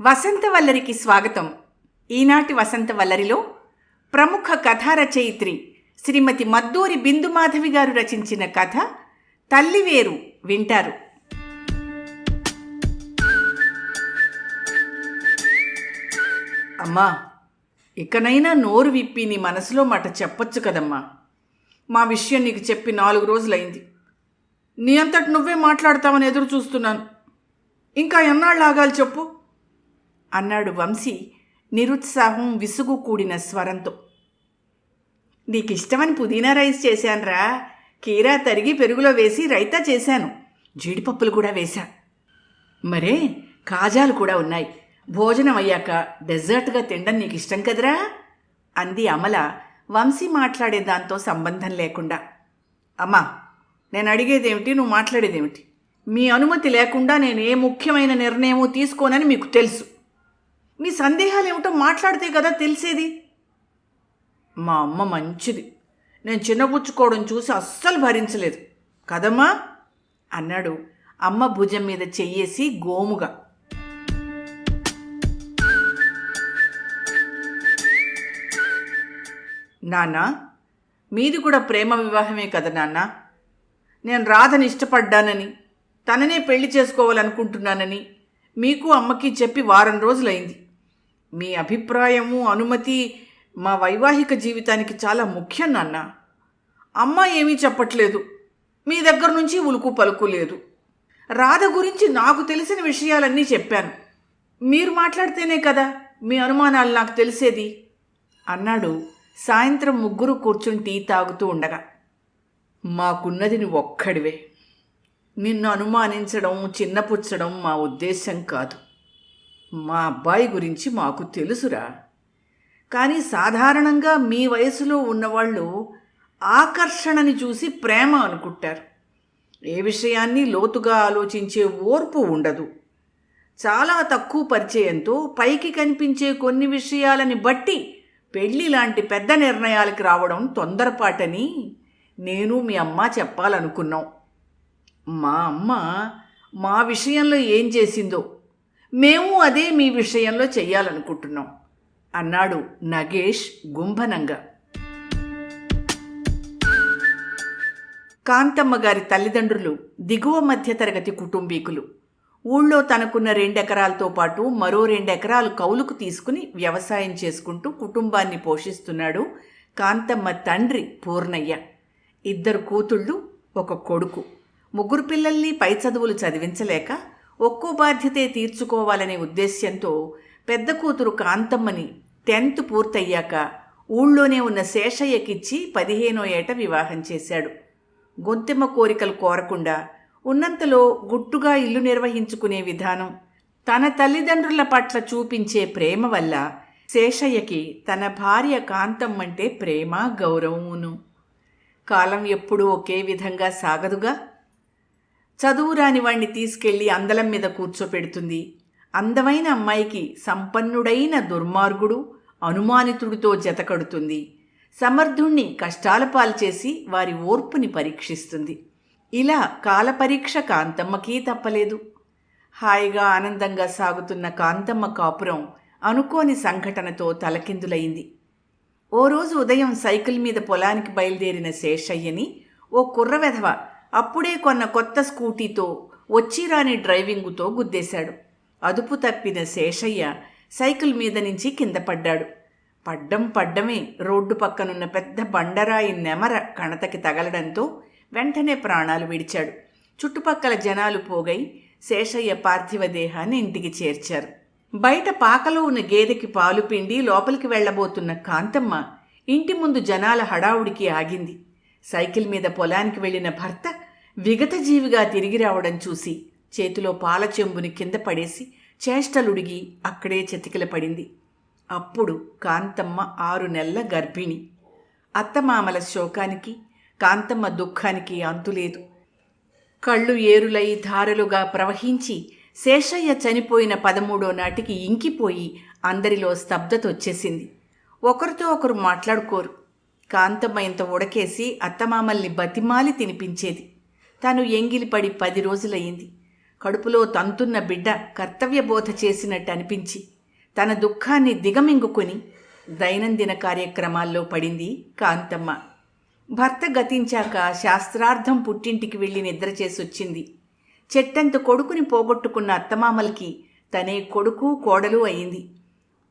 వసంత వల్లరికి స్వాగతం. ఈనాటి వసంత వల్లరిలో ప్రముఖ కథా రచయిత్రి శ్రీమతి మద్దూరి బిందుమాధవి గారు రచించిన కథ తల్లివేరు వింటారు. అమ్మా ఇకనైనా నోరు విప్పి నీ మనసులో మాట చెప్పొచ్చు కదమ్మా. మా విషయం నీకు చెప్పి నాలుగు రోజులైంది. నీ అంతటి నువ్వే మాట్లాడతావని ఎదురు చూస్తున్నాను ఇంకా ఎన్నాళ్ళు ఆగాలి చెప్పు? అన్నాడు వంశీ నిరుత్సాహం విసుగు కూడిన స్వరంతో. నీకు ఇష్టమని పుదీనా రైస్ చేశానురా. కీరా తరిగి పెరుగులో వేసి రైతా చేశాను. జీడిపప్పులు కూడా వేశా. మరే కాజాలు కూడా ఉన్నాయి. భోజనం అయ్యాక డెజర్ట్గా తినడం నీకు ఇష్టం కదరా? అంది అమల. వంశీ మాట్లాడే దాంతో సంబంధం లేకుండా. అమ్మా నేను అడిగేదేమిటి నువ్వు మాట్లాడేదేమిటి? మీ అనుమతి లేకుండా నేను ఏ ముఖ్యమైన నిర్ణయము తీసుకోనని మీకు తెలుసు. మీ సందేహాలు ఏమిటో మాట్లాడితే కదా తెలిసేది? మా అమ్మ మంచిది. నేను చిన్నపుచ్చుకోవడం చూసి అస్సలు భరించలేదు. కదమ్మా? అన్నాడు అమ్మ భుజం మీద చెయ్యేసి గోముగా. నాన్న మీది కూడా ప్రేమ వివాహమే కదా నాన్న? నేను రాధని ఇష్టపడ్డానని తననే పెళ్ళి చేసుకోవాలనుకుంటున్నానని మీకు అమ్మకి చెప్పి వారం రోజులైంది. మీ అభిప్రాయము అనుమతి మా వైవాహిక జీవితానికి చాలా ముఖ్యం నాన్న. అమ్మ ఏమీ చెప్పట్లేదు. మీ దగ్గర నుంచి ఉలుకు పలుకు లేదు. రాధ గురించి నాకు తెలిసిన విషయాలన్నీ చెప్పాను. మీరు మాట్లాడితేనే కదా మీ అనుమానాలు నాకు తెలిసేది అన్నాడు సాయంత్రం ముగ్గురు కూర్చుని టీ తాగుతూ ఉండగా. మాకున్నది నువ్వు ఒక్కడివే. నిన్ను అనుమానించడం చిన్నపుచ్చడం మా ఉద్దేశం కాదు. మా అబ్బాయి గురించి మాకు తెలుసురా. కానీ సాధారణంగా మీ వయసులో ఉన్నవాళ్ళు ఆకర్షణని చూసి ప్రేమ అనుకుంటారు. ఏ విషయాన్ని లోతుగా ఆలోచించే ఓర్పు ఉండదు. చాలా తక్కువ పరిచయంతో పైకి కనిపించే కొన్ని విషయాలని బట్టి పెళ్ళి లాంటి పెద్ద నిర్ణయాలకి రావడం తొందరపాటని నేను మీ అమ్మ చెప్పాలనుకున్నాం. మా అమ్మ మా విషయంలో ఏం చేసిందో మేము అదే మీ విషయంలో చెయ్యాలనుకుంటున్నాం. అన్నాడు నగేష్ గుంభనంగా. కాంతమ్మ గారి తల్లిదండ్రులు దిగువ మధ్యతరగతి కుటుంబీకులు. ఊళ్ళో తనకున్న రెండెకరాలతో పాటు మరో రెండెకరాలు కౌలుకు తీసుకుని వ్యవసాయం చేసుకుంటూ కుటుంబాన్ని పోషిస్తున్నాడు కాంతమ్మ తండ్రి పూర్ణయ్య. ఇద్దరు కూతుళ్ళు ఒక కొడుకు. ముగ్గురు పిల్లల్ని పై చదువులు చదివించలేక ఒక్కో బాధ్యతే తీర్చుకోవాలనే ఉద్దేశ్యంతో పెద్ద కూతురు కాంతమ్మని టెన్త్ పూర్తయ్యాక ఊళ్ళోనే ఉన్న శేషయ్యకిచ్చి పదిహేనో ఏట వివాహం చేశాడు. గొంతెమ్మ కోరికలు కోరకుండా ఉన్నంతలో గుట్టుగా ఇల్లు నిర్వహించుకునే విధానం తన తల్లిదండ్రుల పట్ల చూపించే ప్రేమ వల్ల శేషయ్యకి తన భార్య కాంతమ్మంటే ప్రేమ గౌరవమును. కాలం ఎప్పుడూ ఒకే విధంగా సాగదుగా? చదువు రాని వాణ్ణి తీసుకెళ్ళి అందలం మీద కూర్చోపెడుతుంది. అందమైన అమ్మాయికి సంపన్నుడైన దుర్మార్గుడు అనుమానితుడితో జతకడుతుంది. సమర్థుణ్ణి కష్టాల పాల్చేసి వారి ఓర్పుని పరీక్షిస్తుంది. ఇలా కాలపరీక్ష కాంతమ్మకి తప్పలేదు. హాయిగా ఆనందంగా సాగుతున్న కాంతమ్మ కాపురం అనుకోని సంఘటనతో తలకిందులైంది. ఓ రోజు ఉదయం సైకిల్ మీద పొలానికి బయలుదేరిన శేషయ్యని ఓ కుర్రవెధవ అప్పుడే కొన్న కొత్త స్కూటీతో వచ్చిరాని డ్రైవింగుతో గుద్దేశాడు. అదుపు తప్పిన శేషయ్య సైకిల్ మీద నుంచి కింద పడ్డాడు. పడ్డం పడ్డమే రోడ్డు పక్కనున్న పెద్ద బండరాయి నెమర కణతకి తగలడంతో వెంటనే ప్రాణాలు విడిచాడు. చుట్టుపక్కల జనాలు పోగై శేషయ్య పార్థివ దేహాన్ని ఇంటికి చేర్చారు. బయట పాకలో ఉన్న గేదెకి పాలు పిండి లోపలికి వెళ్ళబోతున్న కాంతమ్మ ఇంటి ముందు జనాల హడావుడికి ఆగింది. సైకిల్ మీద పొలానికి వెళ్ళిన భర్త విగత జీవిగా తిరిగి రావడం చూసి చేతిలో పాల చెంబుని కింద పడేసి చేష్టలుడిగి అక్కడే చెతికిల పడింది. అప్పుడు కాంతమ్మ ఆరు నెలల గర్భిణి. అత్తమామల శోకానికి కాంతమ్మ దుఃఖానికి అంతులేదు కళ్ళు ఏరులై ధారలుగా ప్రవహించి శేషయ్య చనిపోయిన పదమూడో నాటికి ఇంకిపోయి అందరిలో స్తబ్దత వచ్చేసింది. ఒకరితో ఒకరు మాట్లాడుకోరు. కాంతమ్మ ఇంత ఉడకేసి అత్తమామల్ని బతిమాలి తినిపించేది. తను ఎంగిలిపడి పది రోజులయ్యింది. కడుపులో తంతున్న బిడ్డ కర్తవ్యబోధ చేసినట్టు అనిపించి తన దుఃఖాన్ని దిగమింగుకొని దైనందిన కార్యక్రమాల్లో పడింది కాంతమ్మ. భర్త గతించాక శాస్త్రార్థం పుట్టింటికి వెళ్ళి నిద్ర చేసొచ్చింది. చెట్టంత కొడుకుని పోగొట్టుకున్న అత్తమామలకి తనే కొడుకు కోడలు అయింది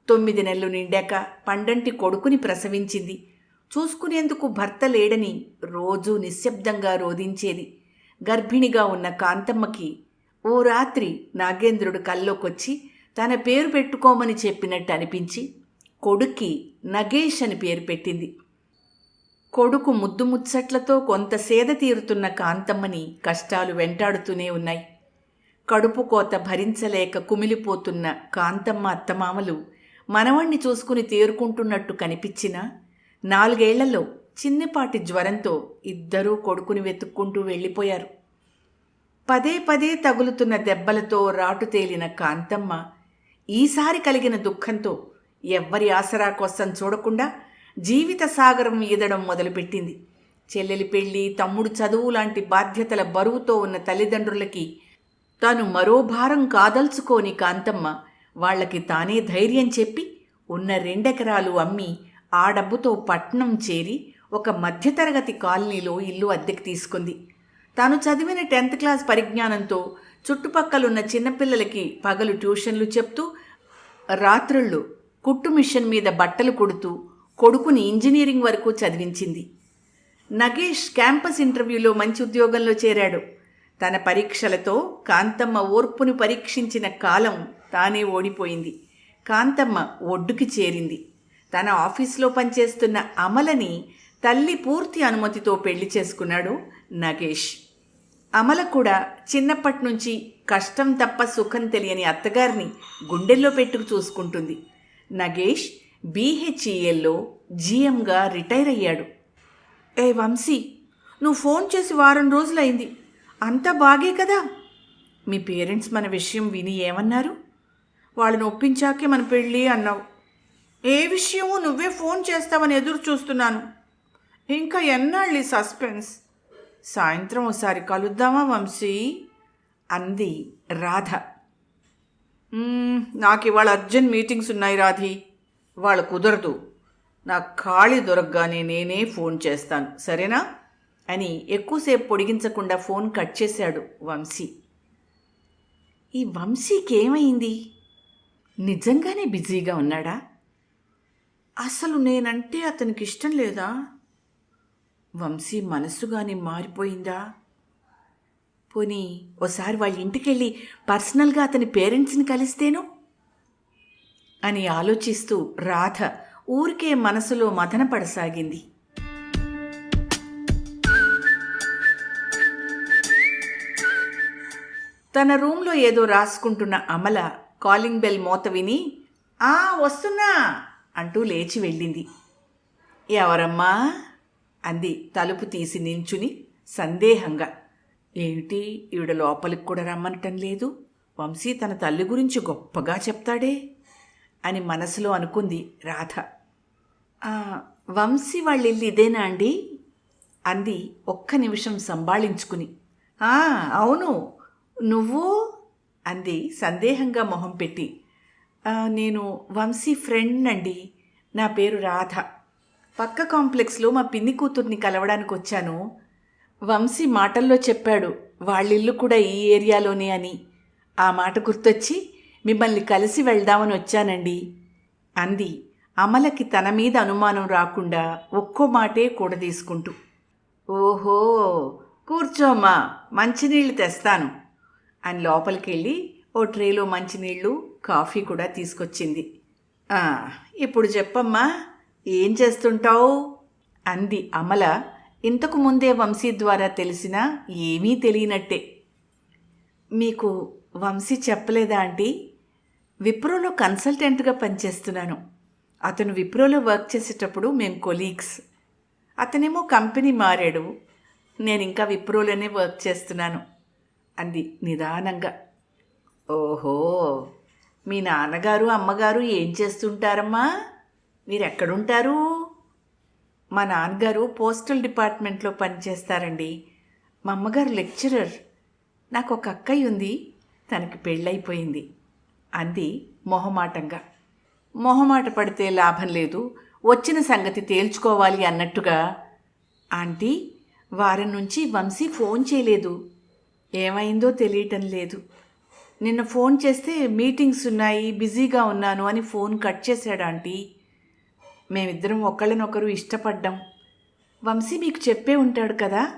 తొమ్మిది నెలలు నిండాక పండంటి కొడుకుని ప్రసవించింది. చూసుకునేందుకు భర్త లేడని రోజూ నిశ్శబ్దంగా రోధించేది. గర్భిణిగా ఉన్న కాంతమ్మకి ఓ రాత్రి నాగేంద్రుడు కల్లోకొచ్చి తన పేరు పెట్టుకోమని చెప్పినట్టు అనిపించి కొడుక్కి నగేష్ అని పేరు పెట్టింది. కొడుకు ముద్దు ముచ్చట్లతో కొంత సేద తీరుతున్న కాంతమ్మని కష్టాలు వెంటాడుతూనే ఉన్నాయి. కడుపు కోత భరించలేక కుమిలిపోతున్న కాంతమ్మ అత్తమామలు మనవణ్ణి చూసుకుని తేరుకుంటున్నట్టు కనిపించినా నాలుగేళ్ళలో చిన్నపాటి జ్వరంతో ఇద్దరూ కొడుకుని వెతుక్కుంటూ వెళ్ళిపోయారు. పదే పదే తగులుతున్న దెబ్బలతో రాటు తేలిన కాంతమ్మ ఈసారి కలిగిన దుఃఖంతో ఎవ్వరి ఆసరా కోసం చూడకుండా జీవిత సాగరం ఈదడం మొదలుపెట్టింది. చెల్లెలి పెళ్ళి తమ్ముడు చదువు లాంటి బాధ్యతల బరువుతో ఉన్న తల్లిదండ్రులకి తాను మరో భారం కాదల్చుకోని కాంతమ్మ వాళ్ళకి తానే ధైర్యం చెప్పి ఉన్న రెండెకరాలు అమ్మి ఆ డబ్బుతో పట్నం చేరి ఒక మధ్యతరగతి కాలనీలో ఇల్లు అద్దెకి తీసుకుంది. తాను చదివిన టెన్త్ క్లాస్ పరిజ్ఞానంతో చుట్టుపక్కలున్న చిన్నపిల్లలకి పగలు ట్యూషన్లు చెప్తూ రాత్రుళ్ళు కుట్టు మిషన్ మీద బట్టలు కుడుతూ కొడుకుని ఇంజనీరింగ్ వరకు చదివించింది. నగేష్ క్యాంపస్ ఇంటర్వ్యూలో మంచి ఉద్యోగంలో చేరాడు. తన పరీక్షలతో కాంతమ్మ ఓర్పును పరీక్షించిన కాలం తానే ఓడిపోయింది. కాంతమ్మ ఒడ్డుకి చేరింది. తన ఆఫీస్లో పనిచేస్తున్న అమలని తల్లి పూర్తి అనుమతితో పెళ్ళి చేసుకున్నాడు నగేష్. అమల కూడా చిన్నప్పటి నుంచి కష్టం తప్ప సుఖం తెలియని అత్తగారిని గుండెల్లో పెట్టుకు చూసుకుంటుంది. నగేష్ బీహెచ్ఈఎల్లో జీఎంగా రిటైర్ అయ్యాడు. ఏ వంశీ నువ్వు ఫోన్ చేసి వారం రోజులైంది. అంతా బాగే కదా? మీ పేరెంట్స్ మన విషయం విని ఏమన్నారు? వాళ్ళని ఒప్పించాకే మన పెళ్ళి అన్నావు. ఏ విషయమూ నువ్వే ఫోన్ చేస్తావని ఎదురు చూస్తున్నాను. ఇంకా ఎన్నాళ్ళు సస్పెన్స్? సాయంత్రం ఒకసారి కలుద్దామా వంశీ? అంది రాధ. నాకు ఇవాళ అర్జెంట్ మీటింగ్స్ ఉన్నాయి రాధి. వాళ్ళు కుదరదు. నాకు ఖాళీ దొరకగానే నేనే ఫోన్ చేస్తాను సరేనా? అని ఎక్కువసేపు పొడిగించకుండా ఫోన్ కట్ చేశాడు వంశీ. ఈ వంశీకి ఏమైంది నిజంగానే బిజీగా ఉన్నాడా? అసలు నేనంటే అతనికి ఇష్టం లేదా? వంశీ మనస్సుగానే మారిపోయిందా? పోనీ ఓసారి వాళ్ళ ఇంటికెళ్ళి పర్సనల్గా అతని పేరెంట్స్ని కలిస్తేను? అని ఆలోచిస్తూ రాధ ఊరికే మనసులో మదనపడసాగింది తన రూంలో ఏదో రాసుకుంటున్న అమల కాలింగ్ బెల్ మోత విని ఆ వస్తున్నా అంటూ లేచి వెళ్ళింది. ఎవరమ్మా? అంది తలుపు తీసి నించుని సందేహంగా. ఏమిటి ఈవిడ లోపలికి కూడా రమ్మనటం లేదు. వంశీ తన తల్లి గురించి గొప్పగా చెప్తాడే? అని మనసులో అనుకుంది రాధ. వంశీ వాళ్ళిల్లు ఇదేనా అండి? అంది ఒక్క నిమిషం సంభాళించుకుని. అవును. నువ్వు? అంది సందేహంగా మొహం పెట్టి. నేను వంశీ ఫ్రెండ్ అండి. నా పేరు రాధ. పక్క కాంప్లెక్స్లో మా పిన్ని కూతుర్ని కలవడానికి వచ్చాను. వంశీ మాటల్లో చెప్పాడు వాళ్ళిల్లు కూడా ఈ ఏరియాలోనే అని. ఆ మాట గుర్తొచ్చి మిమ్మల్ని కలిసి వెళ్దామని వచ్చానండి అంది. అమలకి తన మీద అనుమానం రాకుండా ఒక్కో మాటే కూడా తీసుకుంటూ ఓహో కూర్చోమ్మా మంచినీళ్ళు తెస్తాను అని లోపలికి వెళ్ళి ఓ ట్రేలో మంచినీళ్ళు కాఫీ కూడా తీసుకొచ్చింది. ఇప్పుడు చెప్పమ్మా ఏం చేస్తుంటావు? అంది అమల. ఇంతకు ముందే వంశీ ద్వారా తెలిసినా ఏమీ తెలియనట్టే. మీకు వంశీ చెప్పలేదా ఆంటీ? విప్రోలో కన్సల్టెంట్గా పనిచేస్తున్నాను. అతను విప్రోలో వర్క్ చేసేటప్పుడు మేము కొలీగ్స్. అతనేమో కంపెనీ మారాడు. నేను ఇంకా విప్రోలోనే వర్క్ చేస్తున్నాను అంది నిదానంగా. ఓహో మీ నాన్నగారు అమ్మగారు ఏం చేస్తుంటారమ్మా? మీరు ఎక్కడుంటారు మా నాన్నగారు పోస్టల్ డిపార్ట్మెంట్లో పనిచేస్తారండి. మా అమ్మగారు లెక్చరర్. నాకు ఒక అక్కయ్య ఉంది. తనకి పెళ్ళైపోయింది అంది మొహమాటంగా. మొహమాట పడితే లాభం లేదు. వచ్చిన సంగతి తేల్చుకోవాలి అన్నట్టుగా. ఆంటీ వారం నుంచి వంశీ ఫోన్ చేయలేదు. ఏమైందో తెలియటం లేదు. నిన్న ఫోన్ చేస్తే మీటింగ్స్ ఉన్నాయి బిజీగా ఉన్నాను అని ఫోన్ కట్ చేశాడు ఆంటీ. మేమిద్దరం ఒకళ్ళనొకరు ఇష్టపడ్డాం. వంశీ మీకు చెప్పే ఉంటాడు కదా?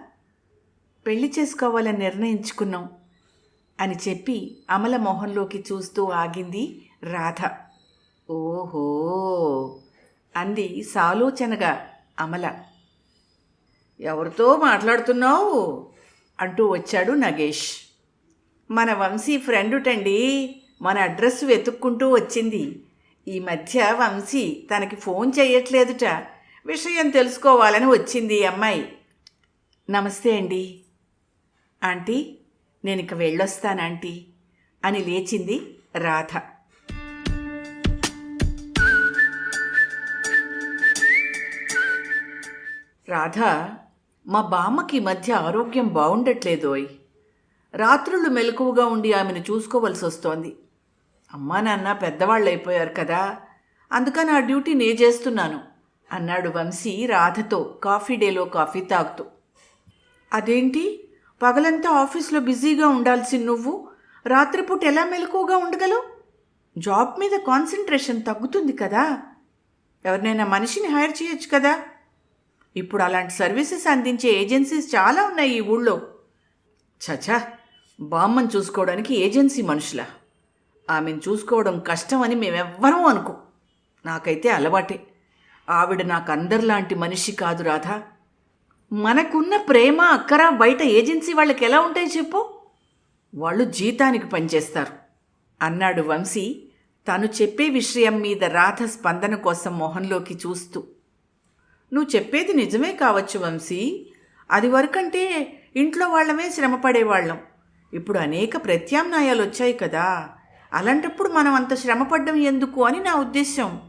పెళ్ళి చేసుకోవాలని నిర్ణయించుకున్నాం అని చెప్పి అమల మొహంలోకి చూస్తూ ఆగింది రాధ. ఓహో! అంది సాలోచనగా అమల. ఎవరితో మాట్లాడుతున్నావు? అంటూ వచ్చాడు నగేష్. మన వంశీ ఫ్రెండుటండి మన అడ్రస్ వెతుక్కుంటూ వచ్చింది. ఈ మధ్య వంశీ తనకి ఫోన్ చేయట్లేదుట విషయం తెలుసుకోవాలని వచ్చింది ఈ అమ్మాయి. నమస్తే అండి. ఆంటీ నేను ఇక వెళ్ళొస్తాను ఆంటీ అని లేచింది రాధ. రాధ మా బామ్మకి మధ్య ఆరోగ్యం బాగుండట్లేదోయ్. రాత్రులు మెలకువగా ఉండి ఆమెను చూసుకోవలసి వస్తోంది అమ్మా నాన్న పెద్దవాళ్ళు అయిపోయారు కదా అందుకని ఆ డ్యూటీ నే చేస్తున్నాను అన్నాడు వంశీ రాధతో కాఫీ డేలో కాఫీ తాగుతూ. అదేంటి? పగలంతా ఆఫీస్లో బిజీగా ఉండాల్సి నువ్వు? రాత్రిపూట ఎలా మెలకువగా ఉండగలవు? జాబ్ మీద కాన్సన్ట్రేషన్ తగ్గుతుంది కదా. ఎవరినైనా మనిషిని హైర్ చేయొచ్చు కదా. ఇప్పుడు అలాంటి సర్వీసెస్ అందించే ఏజెన్సీస్ చాలా ఉన్నాయి ఈ ఊళ్ళో. చచా బామ్మని చూసుకోవడానికి ఏజెన్సీ మనుషులా? ఆమెను చూసుకోవడం కష్టమని మేమెవ్వరం అనుకో. నాకైతే అలవాటే. ఆవిడ నాకు అందరిలాంటి మనిషి కాదు రాధా. మనకున్న ప్రేమ అక్కర బయట ఏజెన్సీ వాళ్ళకి ఎలా ఉంటాయి చెప్పు? వాళ్ళు జీతానికి పనిచేస్తారు. అన్నాడు వంశీ తను చెప్పే విషయం మీద రాధ స్పందన కోసం మొహంలోకి చూస్తూ. నువ్వు చెప్పేది నిజమే కావచ్చు వంశీ. అది వరకంటే ఇంట్లో వాళ్ళమే శ్రమపడేవాళ్ళం. ఇప్పుడు అనేక ప్రత్యామ్నాయాలు వచ్చాయి కదా. అలాంటప్పుడు మనం అంత శ్రమపడ్డం ఎందుకు అని నా ఉద్దేశం.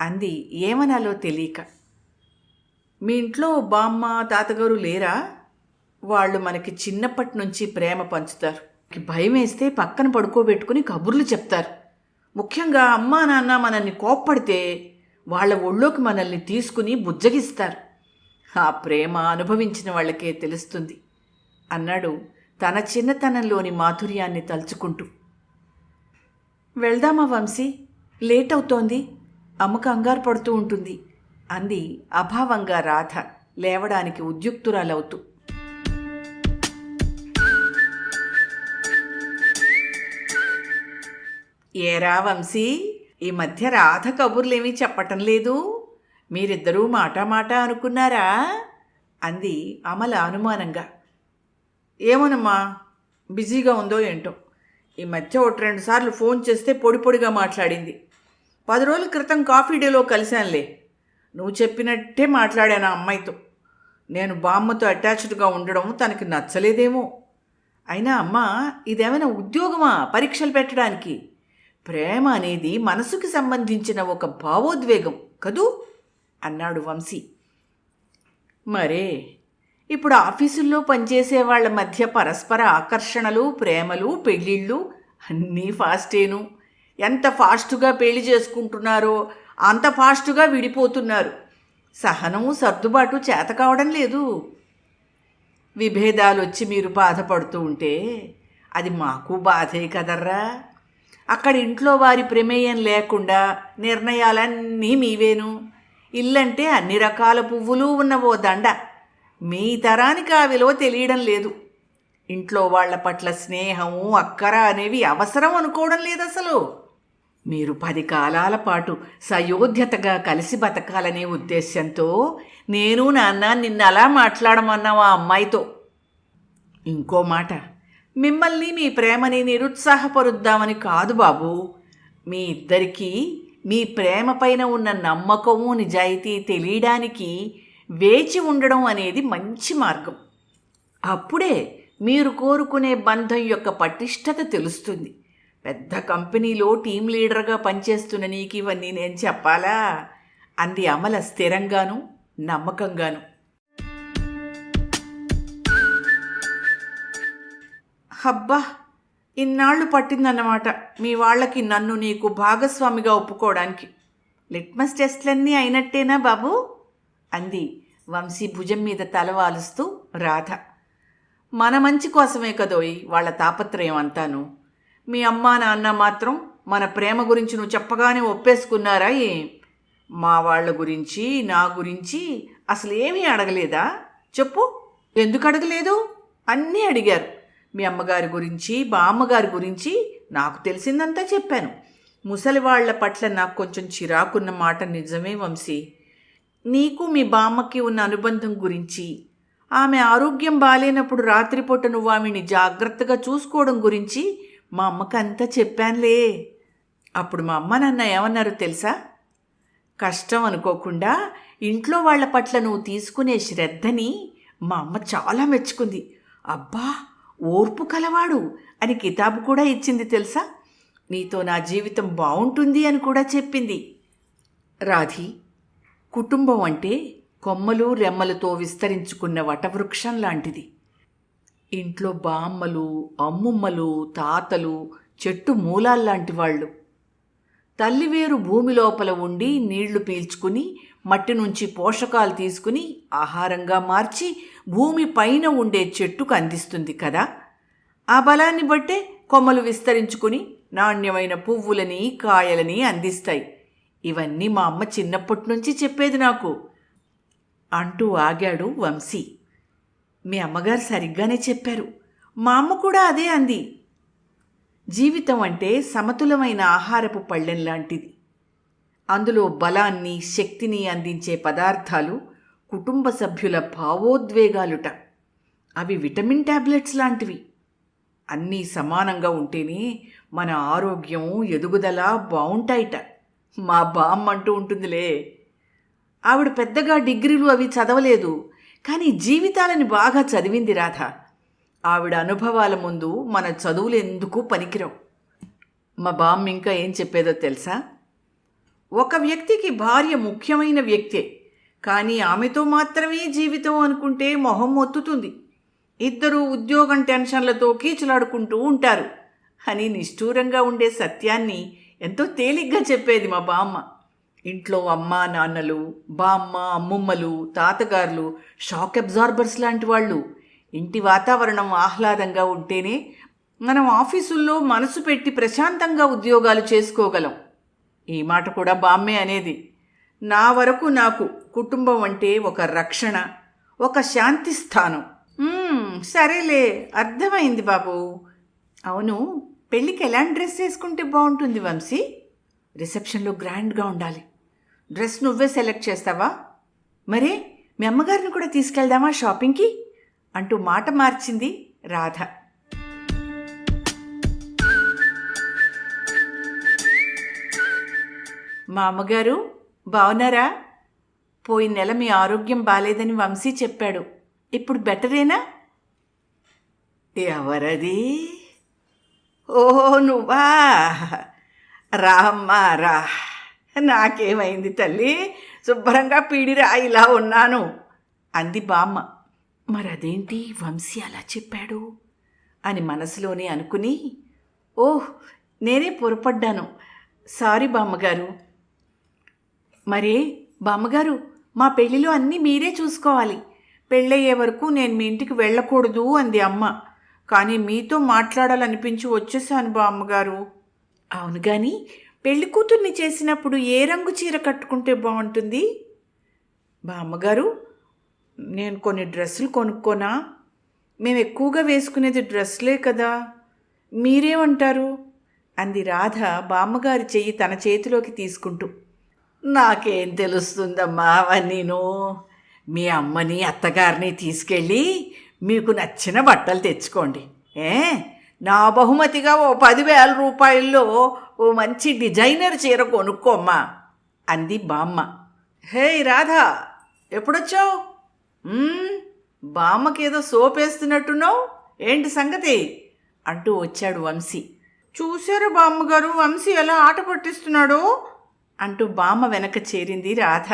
అంది ఏమనాలో తెలియక. మీ ఇంట్లో బామ్మ తాతగారు లేరా? వాళ్ళు మనకి చిన్నప్పటి నుంచి ప్రేమ పంచుతారు. భయం వేస్తే పక్కన పడుకోబెట్టుకుని కబుర్లు చెప్తారు. ముఖ్యంగా అమ్మా నాన్న మనల్ని కోప్పడితే వాళ్ళ ఒళ్ళోకి మనల్ని తీసుకుని బుజ్జగిస్తారు. ఆ ప్రేమ అనుభవించిన వాళ్ళకే తెలుస్తుంది అన్నాడు తన చిన్నతనంలోని మాధుర్యాన్ని తలుచుకుంటూ. వెళ్దామా వంశీ? లేట్ అవుతోంది అమ్మ కంగారు పడుతూ ఉంటుంది. అంది అభావంగా రాధ. లేవడానికి ఉద్యుక్తురాలవుతూ. ఏరా వంశీ? ఈ మధ్య రాధ కబుర్లేమీ చెప్పటం లేదు. మీరిద్దరూ మాటామాట మాట అనుకున్నారా? అంది అమల అనుమానంగా. ఏమోనమ్మా బిజీగా ఉందో ఏంటో. ఈ మధ్య ఒకటి రెండు సార్లు ఫోన్ చేస్తే పొడి పొడిగా మాట్లాడింది. పది రోజుల క్రితం కాఫీ డేలో కలిశానులే. నువ్వు చెప్పినట్టే మాట్లాడాను ఆ అమ్మాయితో. నేను బామ్మతో అటాచ్డ్గా ఉండడం తనకి నచ్చలేదేమో. అయినా అమ్మ ఇదేమైనా ఉద్యోగమా? పరీక్షలు పెట్టడానికి. ప్రేమ అనేది మనసుకి సంబంధించిన ఒక భావోద్వేగం కదూ? అన్నాడు వంశీ. మరే ఇప్పుడు ఆఫీసుల్లో పనిచేసే వాళ్ళ మధ్య పరస్పర ఆకర్షణలు ప్రేమలు పెళ్ళిళ్ళు అన్నీ ఫాస్టేను. ఎంత ఫాస్టుగా పెళ్ళి చేసుకుంటున్నారో అంత ఫాస్టుగా విడిపోతున్నారు. సహనము సర్దుబాటు చేత కావడం లేదు. విభేదాలు వచ్చి మీరు బాధపడుతూ ఉంటే అది మాకు బాధే కదర్రా. అక్కడ ఇంట్లో వారి ప్రమేయం లేకుండా నిర్ణయాలన్నీ మీవేను. ఇల్లంటే అన్ని రకాల పువ్వులు ఉన్న ఓ దండ. మీ తరానికి ఆ విలువ తెలియడం లేదు. ఇంట్లో వాళ్ళ పట్ల స్నేహము అక్కర అనేవి అవసరం అనుకోవడం లేదు అసలు. మీరు పది కాలాల పాటు సయోధ్యతగా కలిసి బతకాలనే ఉద్దేశ్యంతో నేను నాన్న నిన్న అలా మాట్లాడమన్నావా అమ్మాయితో. ఇంకో మాట మిమ్మల్ని మీ ప్రేమని నిరుత్సాహపరుద్దామని కాదు బాబు. మీ ఇద్దరికీ మీ ప్రేమ పైన ఉన్న నమ్మకము నిజాయితీ తెలియడానికి వేచి ఉండడం అనేది మంచి మార్గం. అప్పుడే మీరు కోరుకునే బంధం యొక్క పటిష్టత తెలుస్తుంది. పెద్ద కంపెనీలో టీం లీడర్గా పనిచేస్తున్న నీకు ఇవన్నీ నేను చెప్పాలా? అంది అమల స్థిరంగాను నమ్మకంగాను. హబ్బా ఇన్నాళ్ళు పట్టిందన్నమాట మీ వాళ్ళకి నన్ను నీకు భాగస్వామిగా ఒప్పుకోవడానికి. లిట్మస్ టెస్ట్లన్నీ అయినట్టేనా బాబు? అంది వంశీ భుజం మీద తలవాలుస్తూ రాధ మన మంచి కోసమే కదోయ్ వాళ్ళ తాపత్రయం అంతాను. మీ అమ్మా నాన్న మాత్రం మన ప్రేమ గురించి నువ్వు చెప్పగానే ఒప్పేసుకున్నారా ఏం? మా వాళ్ళ గురించి నా గురించి అసలు ఏమీ అడగలేదా? చెప్పు. ఎందుకు అడగలేదు? అన్నీ అడిగారు. మీ అమ్మగారి గురించి మా అమ్మగారి గురించి నాకు తెలిసిందంతా చెప్పాను. ముసలి వాళ్ళ పట్ల నాకు కొంచెం చిరాకున్న మాట నిజమే వంశీ. నీకు మీ బామ్మకి ఉన్న అనుబంధం గురించి. ఆమె ఆరోగ్యం బాలేనప్పుడు రాత్రిపూట నువ్వు ఆమెని జాగ్రత్తగా చూసుకోవడం గురించి మా అమ్మకి అంతా చెప్పానులే. అప్పుడు మా అమ్మ నాన్న ఏమన్నారు తెలుసా? కష్టం అనుకోకుండా ఇంట్లో వాళ్ళ పట్ల నువ్వు తీసుకునే శ్రద్ధని మా అమ్మ చాలా మెచ్చుకుంది. అబ్బా ఓర్పు కలవాడు అని కితాబు కూడా ఇచ్చింది తెలుసా? నీతో నా జీవితం బాగుంటుంది అని కూడా చెప్పింది. రాధి కుటుంబం అంటే కొమ్మలు రెమ్మలతో విస్తరించుకున్న వటవృక్షం లాంటిది. ఇంట్లో బామ్మలు అమ్ముమ్మలు తాతలు చెట్టు మూలాల్లాంటి వాళ్ళు. తల్లి వేరు భూమి లోపల ఉండి నీళ్ళు పీల్చుకుని మట్టి నుంచి పోషకాలు తీసుకుని ఆహారంగా మార్చి భూమి పైన ఉండే చెట్టుకు అందిస్తుంది కదా. ఆ బలాన్ని బట్టే కొమ్మలు విస్తరించుకుని నాణ్యమైన పువ్వులని కాయలని అందిస్తాయి. ఇవన్నీ మా అమ్మ చిన్నప్పటి నుంచి చెప్పేది నాకు అంటూ ఆగాడు వంశీ. మీ అమ్మగారు సరిగ్గానే చెప్పారు. మా అమ్మ కూడా అదే అంది. జీవితం అంటే సమతులమైన ఆహారపు పళ్ళెం లాంటిది. అందులో బలాన్ని శక్తిని అందించే పదార్థాలు కుటుంబ సభ్యుల భావోద్వేగాలుట. అవి విటమిన్ టాబ్లెట్స్ లాంటివి. అన్నీ సమానంగా ఉంటేనే మన ఆరోగ్యం ఎదుగుదల బావుంటాయిట. మా బామ్మ అంటూ ఉంటుందిలే. ఆవిడ పెద్దగా డిగ్రీలు అవి చదవలేదు కానీ జీవితాలని బాగా చదివింది రాధ. ఆవిడ అనుభవాల ముందు మన చదువులు ఎందుకు పనికిరావు? మా బామ్మ ఇంకా ఏం చెప్పేదో తెలుసా? ఒక వ్యక్తికి భార్య ముఖ్యమైన వ్యక్తే కానీ ఆమెతో మాత్రమే జీవితం అనుకుంటే మొహం మొత్తుతుంది. ఇద్దరు ఉద్యోగం టెన్షన్లతో కీచులాడుకుంటూ ఉంటారు. అని నిష్ఠూరంగా ఉండే సత్యాన్ని ఎంతో తేలిగ్గా చెప్పేది మా బామ్మ. ఇంట్లో అమ్మ నాన్నలు బామ్మ అమ్మమ్మలు తాతగారులు షాక్ అబ్జార్బర్స్ లాంటి వాళ్ళు. ఇంటి వాతావరణం ఆహ్లాదంగా ఉంటేనే మనం ఆఫీసుల్లో మనసు పెట్టి ప్రశాంతంగా ఉద్యోగాలు చేసుకోగలం. ఈ మాట కూడా బామ్మే అనేది. నా వరకు నాకు కుటుంబం అంటే ఒక రక్షణ ఒక శాంతి స్థానం. సరేలే అర్థమైంది బాబు. అవును పెళ్ళికి ఎలాంటి డ్రెస్ వేసుకుంటే బాగుంటుంది వంశీ? రిసెప్షన్లో గ్రాండ్గా ఉండాలి. డ్రెస్ నువ్వే సెలెక్ట్ చేస్తావా? మరే మీ అమ్మగారిని కూడా తీసుకెళ్దామా షాపింగ్కి? అంటూ మాట మార్చింది రాధ. మా అమ్మగారు బాగున్నారా పోయిన నెల మీ ఆరోగ్యం బాలేదని వంశీ చెప్పాడు. ఇప్పుడు బెటరేనా? ఎవరది? ఓ నువ్వా? రా రా. నాకేమైంది తల్లి? శుభ్రంగా పీడిరా ఇలా ఉన్నాను అంది బామ్మ. మరదేంటి వంశీ అలా చెప్పాడు? అని మనసులోనే అనుకుని ఓహ్ నేనే పొరపడ్డాను. సారీ బామ్మగారు. మరే బామ్మగారు మా పెళ్ళిలో అన్నీ మీరే చూసుకోవాలి. పెళ్ళయ్యే వరకు నేను మీ ఇంటికి వెళ్ళకూడదు అంది అమ్మ. కానీ మీతో మాట్లాడాలనిపించి వచ్చేసాను బామ్మగారు. అవును కానీ పెళ్ళి కూతుర్ని చేసినప్పుడు ఏ రంగు చీర కట్టుకుంటే బాగుంటుంది? బామ్మగారు నేను కొన్ని డ్రెస్సులు కొనుక్కోనా? మేము ఎక్కువగా వేసుకునేది డ్రెస్లే కదా. మీరేమంటారు? అంది రాధ బామ్మగారి చెయ్యి తన చేతిలోకి తీసుకుంటూ. నాకేం తెలుస్తుందమ్మా అవన్నీను? మీ అమ్మని అత్తగారిని తీసుకెళ్ళి మీకు నచ్చిన బట్టలు తెచ్చుకోండి. ఏ? నా బహుమతిగా ఓ పదివేల రూపాయల్లో ఓ మంచి డిజైనర్ చీర కొనుక్కోమ్మా అంది బామ్మ. హే రాధా ఎప్పుడొచ్చావు? బామ్మకేదో సోప్ వేస్తున్నట్టున్నావు ఏంటి సంగతి? అంటూ వచ్చాడు వంశీ. చూశారు బామ్మగారు వంశీ ఎలా ఆట పట్టిస్తున్నాడో? అంటూ బామ్మ వెనక చేరింది రాధ.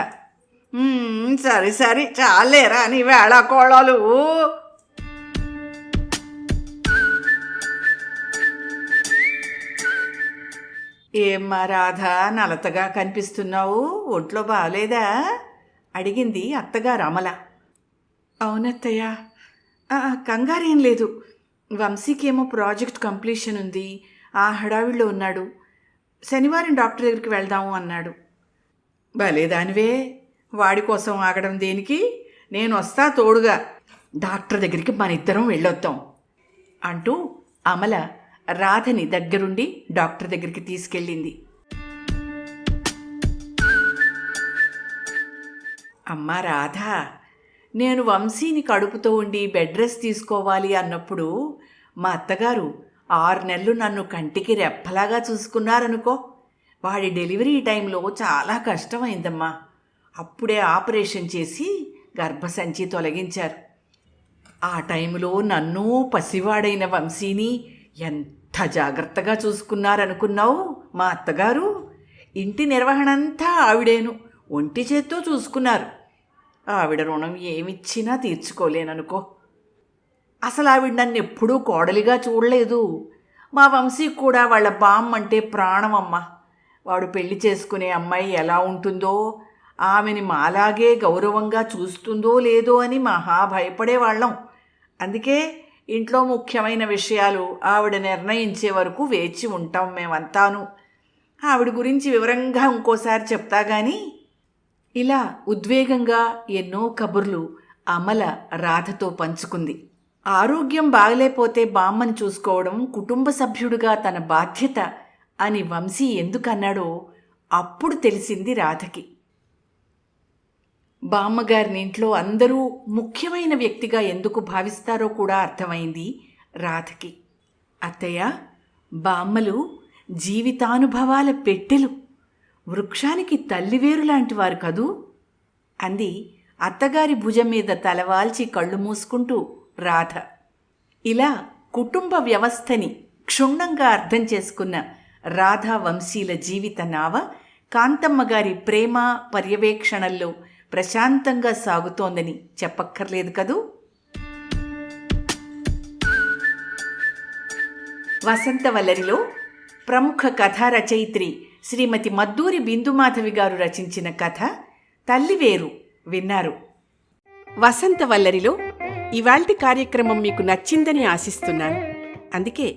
సరే సరే చాలేరా నీ వేళ కోళాలు ఏమ్మా రాధా నలతగా కనిపిస్తున్నావు? ఒంట్లో బాగలేదా అడిగింది అత్తగారు అమల. అవునత్తయ్య. కంగారేం లేదు. వంశీకేమో ప్రాజెక్ట్ కంప్లీషన్ ఉంది. ఆ హడావిడిలో ఉన్నాడు. శనివారం డాక్టర్ దగ్గరికి వెళ్దాము అన్నాడు. భలేదానివే వాడి కోసం ఆగడం దేనికి? నేను వస్తా తోడుగా. డాక్టర్ దగ్గరికి మన ఇద్దరం వెళ్ళొద్దాం అంటూ అమల రాధని దగ్గరుండి డాక్టర్ దగ్గరికి తీసుకెళ్ళింది. అమ్మా రాధ నేను వంశీని కడుపుతో ఉండి బెడ్ రెస్ట్ తీసుకోవాలి అన్నప్పుడు మా అత్తగారు ఆరు నెలలు నన్ను కంటికి రెప్పలాగా చూసుకున్నారనుకో వాడి డెలివరీ టైంలో చాలా కష్టమైందమ్మా. అప్పుడే ఆపరేషన్ చేసి గర్భసంచి తొలగించారు. ఆ టైంలో నన్ను పసివాడైన వంశీని ఎంత జాగ్రత్తగా చూసుకున్నారనుకున్నావు మా అత్తగారు? ఇంటి నిర్వహణ అంతా ఆవిడేను. ఒంటి చేత్తో చూసుకున్నారు. ఆవిడ రుణం ఏమిచ్చినా తీర్చుకోలేననుకో. అసలు ఆవిడ నన్ను ఎప్పుడూ కోడలిగా చూడలేదు. మా వంశీ కూడా వాళ్ళ బామ్మంటే ప్రాణమమ్మ. వాడు పెళ్ళి చేసుకునే అమ్మాయి ఎలా ఉంటుందో ఆమెని మాలాగే గౌరవంగా చూస్తుందో లేదో అని మహా భయపడేవాళ్ళం. అందుకే ఇంట్లో ముఖ్యమైన విషయాలు ఆవిడ నిర్ణయించే వరకు వేచి ఉంటాం మేమంతాను. ఆవిడ గురించి వివరంగా ఇంకోసారి చెప్తా గాని ఇలా ఉద్వేగంగా ఎన్నో కబుర్లు అమల రాధతో పంచుకుంది. ఆరోగ్యం బాగలేపోతే బామ్మని చూసుకోవడం కుటుంబ సభ్యుడిగా తన బాధ్యత అని వంశీ ఎందుకన్నాడో అప్పుడు తెలిసింది రాధకి. బామ్మగారిని ఇంట్లో అందరూ ముఖ్యమైన వ్యక్తిగా ఎందుకు భావిస్తారో కూడా అర్థమైంది రాధకి. అత్తయ్య బామ్మలు జీవితానుభవాల పెట్టెలు. వృక్షానికి తల్లివేరు లాంటి వారు కదూ? అంది అత్తగారి భుజం మీద తలవాల్చి కళ్ళు మూసుకుంటూ రాధ. ఇలా కుటుంబ వ్యవస్థని క్షుణ్ణంగా అర్థం చేసుకున్న రాధా వంశీల జీవిత నావ కాంతమ్మ గారి ప్రేమ పర్యవేక్షణల్లో ప్రశాంతంగా సాగుతోందని చెప్పక్కర్లేదు కదూ? వసంతవల్లరిలో ప్రముఖ కథా రచయిత్రి శ్రీమతి మద్దూరి బిందుమాధవి గారు రచించిన కథ తల్లివేరు విన్నారు. వసంతవల్లరిలో ఇవాల్టి కార్యక్రమం మీకు నచ్చిందని ఆశిస్తున్నాను. అందుకే